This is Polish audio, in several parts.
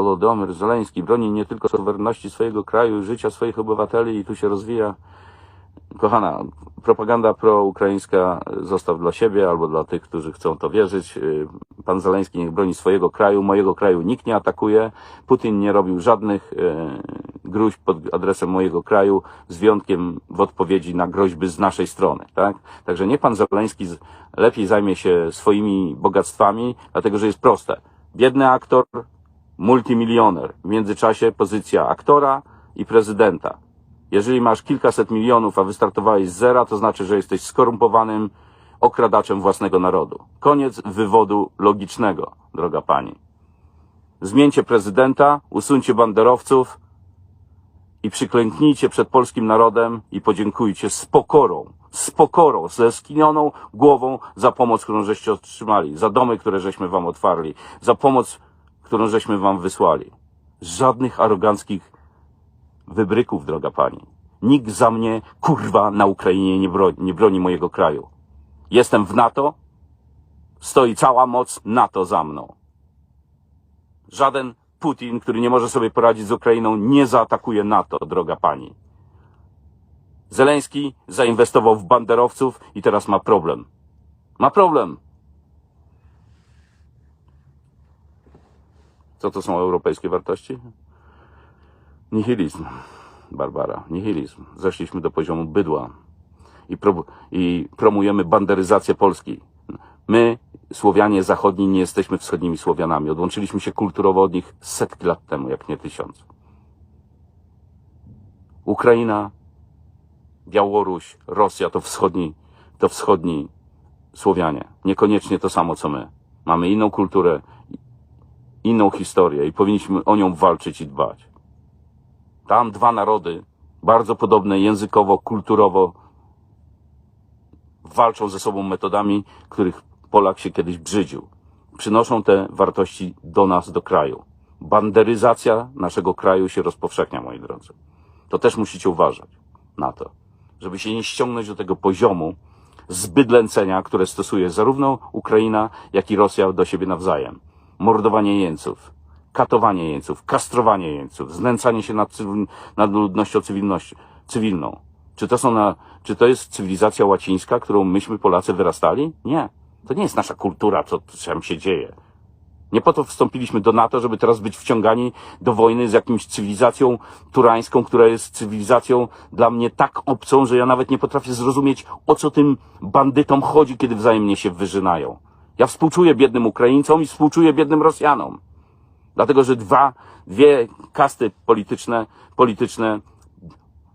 Wolodomyr Zeleński broni nie tylko suwerenności swojego kraju życia swoich obywateli i tu się rozwija. Kochana, propaganda proukraińska zostaw dla siebie albo dla tych, którzy chcą to wierzyć. Y, Pan Zeleński niech broni swojego kraju. Mojego kraju nikt nie atakuje. Putin nie robił żadnych y, gruźb pod adresem mojego kraju, z wyjątkiem w odpowiedzi na groźby z naszej strony. Tak? Także niech Pan Zeleński lepiej zajmie się swoimi bogactwami, dlatego że jest proste. Biedny aktor, multimilioner. W międzyczasie pozycja aktora i prezydenta. Jeżeli masz kilkaset milionów, a wystartowałeś z zera, to znaczy, że jesteś skorumpowanym okradaczem własnego narodu. Koniec wywodu logicznego, droga pani. Zmieńcie prezydenta, usuńcie banderowców i przyklęknijcie przed polskim narodem i podziękujcie z pokorą, z pokorą, ze skinioną głową za pomoc, którą żeście otrzymali, za domy, które żeśmy wam otwarli, za pomoc, którą żeśmy wam wysłali. Żadnych aroganckich wybryków, droga pani. Nikt za mnie, kurwa, na Ukrainie nie broni, nie broni mojego kraju. Jestem w NATO, stoi cała moc NATO za mną. Żaden Putin, który nie może sobie poradzić z Ukrainą, nie zaatakuje NATO, droga pani. Zeleński zainwestował w banderowców i teraz ma problem. Ma problem. Co to są europejskie wartości? Nihilizm, Barbara, nihilizm. Zeszliśmy do poziomu bydła i, pro, i promujemy banderyzację Polski. My, Słowianie zachodni, nie jesteśmy wschodnimi Słowianami. Odłączyliśmy się kulturowo od nich setki lat temu, jak nie tysiąc. Ukraina, Białoruś, Rosja to wschodni, to wschodni Słowianie. Niekoniecznie to samo, co my. Mamy inną kulturę, inną historię i powinniśmy o nią walczyć i dbać. Tam dwa narody, bardzo podobne językowo, kulturowo, walczą ze sobą metodami, których Polak się kiedyś brzydził. Przynoszą te wartości do nas, do kraju. Banderyzacja naszego kraju się rozpowszechnia, moi drodzy. To też musicie uważać na to, żeby się nie ściągnąć do tego poziomu zbydlęcenia, które stosuje zarówno Ukraina, jak i Rosja do siebie nawzajem. Mordowanie jeńców, katowanie jeńców, kastrowanie jeńców, znęcanie się nad, cywil, nad ludnością cywilności, cywilną. Czy to, są na, czy to jest cywilizacja łacińska, którą myśmy Polacy wyrastali? Nie. To nie jest nasza kultura, co tam się dzieje. Nie po to wstąpiliśmy do NATO, żeby teraz być wciągani do wojny z jakimś cywilizacją turańską, która jest cywilizacją dla mnie tak obcą, że ja nawet nie potrafię zrozumieć, o co tym bandytom chodzi, kiedy wzajemnie się wyżynają. Ja współczuję biednym Ukraińcom i współczuję biednym Rosjanom. Dlatego, że dwa, dwie kasty polityczne, polityczne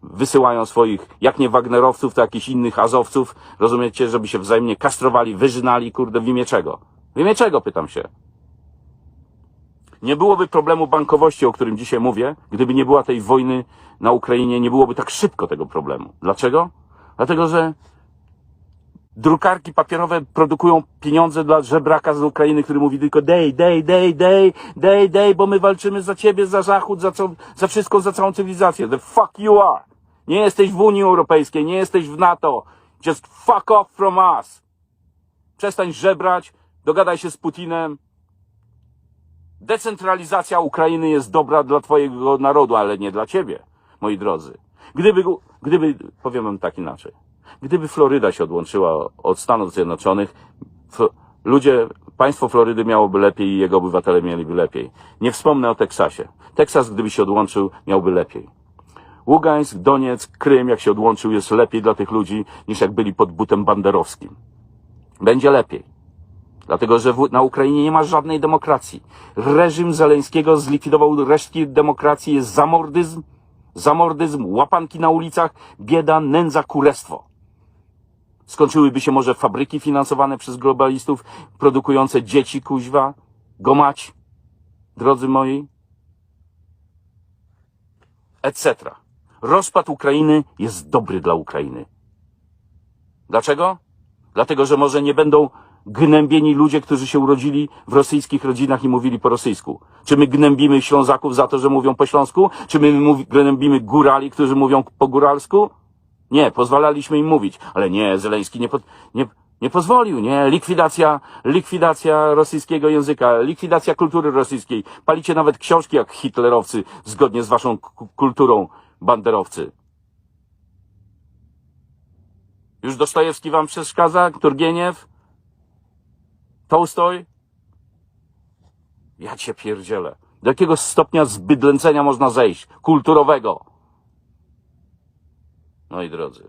wysyłają swoich, jak nie Wagnerowców, to jakichś innych Azowców, rozumiecie, żeby się wzajemnie kastrowali, wyżynali, kurde, w imię czego? W imię czego, pytam się. Nie byłoby problemu bankowości, o którym dzisiaj mówię, gdyby nie była tej wojny na Ukrainie, nie byłoby tak szybko tego problemu. Dlaczego? Dlatego, że drukarki papierowe produkują pieniądze dla żebraka z Ukrainy, który mówi tylko dej, dej, dej, dej, dej, dej, bo my walczymy za ciebie, za Zachód, za, co, za wszystko, za całą cywilizację. The fuck you are! Nie jesteś w Unii Europejskiej, nie jesteś w NATO. Just fuck off from us! Przestań żebrać, dogadaj się z Putinem. Decentralizacja Ukrainy jest dobra dla twojego narodu, ale nie dla ciebie, moi drodzy. Gdyby, gdyby, powiem wam tak inaczej. Gdyby Floryda się odłączyła od Stanów Zjednoczonych, ludzie, państwo Florydy miałoby lepiej i jego obywatele mieliby lepiej. Nie wspomnę o Teksasie. Teksas, gdyby się odłączył, miałby lepiej. Ługańsk, Doniec, Krym, jak się odłączył, jest lepiej dla tych ludzi, niż jak byli pod butem banderowskim. Będzie lepiej. Dlatego, że w, na Ukrainie nie ma żadnej demokracji. Reżim Zeleńskiego zlikwidował resztki demokracji, jest zamordyzm, zamordyzm, łapanki na ulicach, bieda, nędza, kurestwo. Skończyłyby się może fabryki finansowane przez globalistów, produkujące dzieci, kuźwa, gomać, drodzy moi, etc. Rozpad Ukrainy jest dobry dla Ukrainy. Dlaczego? Dlatego, że może nie będą gnębieni ludzie, którzy się urodzili w rosyjskich rodzinach i mówili po rosyjsku. Czy my gnębimy Ślązaków za to, że mówią po śląsku? Czy my gnębimy górali, którzy mówią po góralsku? Nie, pozwalaliśmy im mówić. Ale nie, Zeleński nie, po, nie, nie pozwolił, nie? Likwidacja, likwidacja rosyjskiego języka, likwidacja kultury rosyjskiej. Palicie nawet książki jak hitlerowcy, zgodnie z waszą kulturą banderowcy. Już Dostojewski wam przeszkadza? Turgieniew? Tołstoj? Ja cię pierdzielę. Do jakiego stopnia zbydlęcenia można zejść? Kulturowego. No i drodzy,